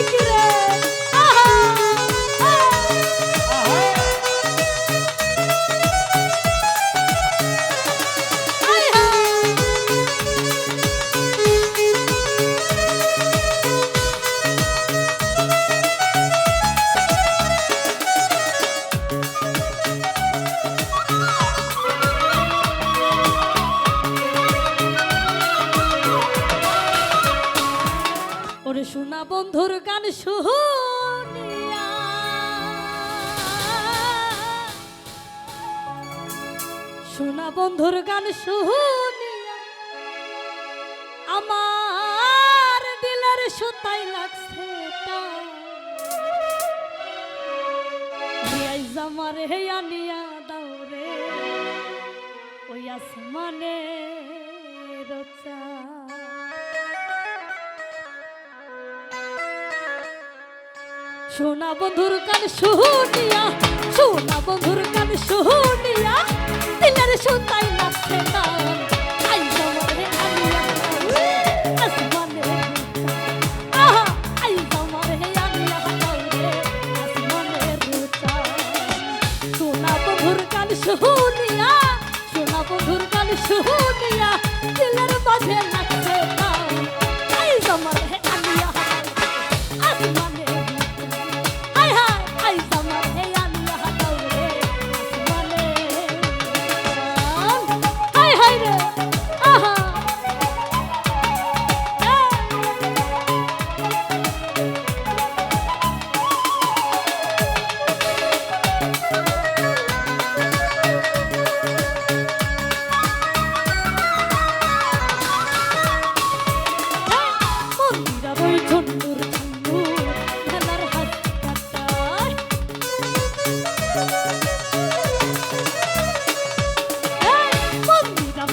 Ai, que! বন্ধুর গান শুনিয়া। শোনা বন্ধুর গান শুনিয়া। আমার দিলের সুতাই লাগছে আমার হে আনিয়া দাও রে, ওই আসমানে রচা শোনা বন্ধুর কাল শুনিয়া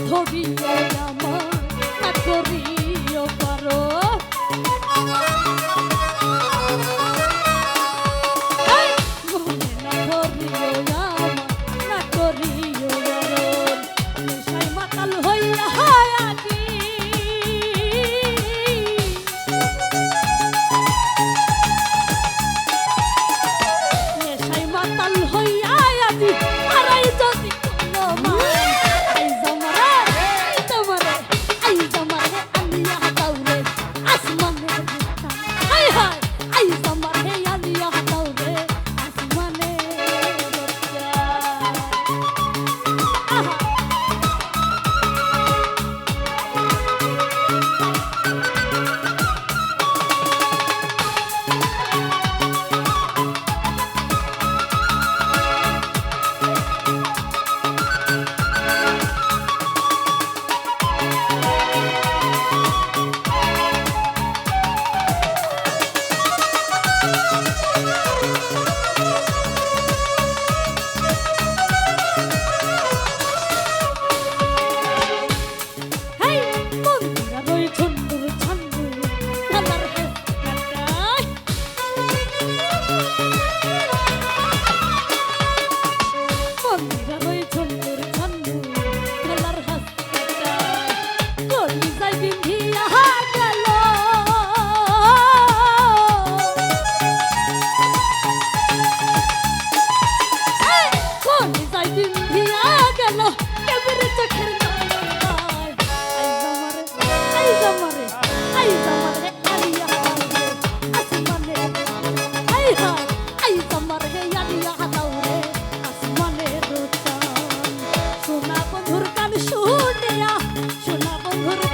বান্ধবী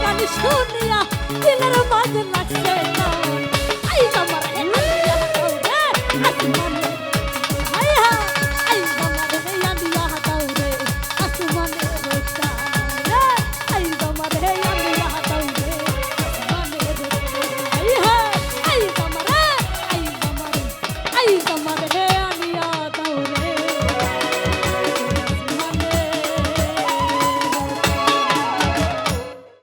গান শুনিয়া দিলের মাঝে লাগছে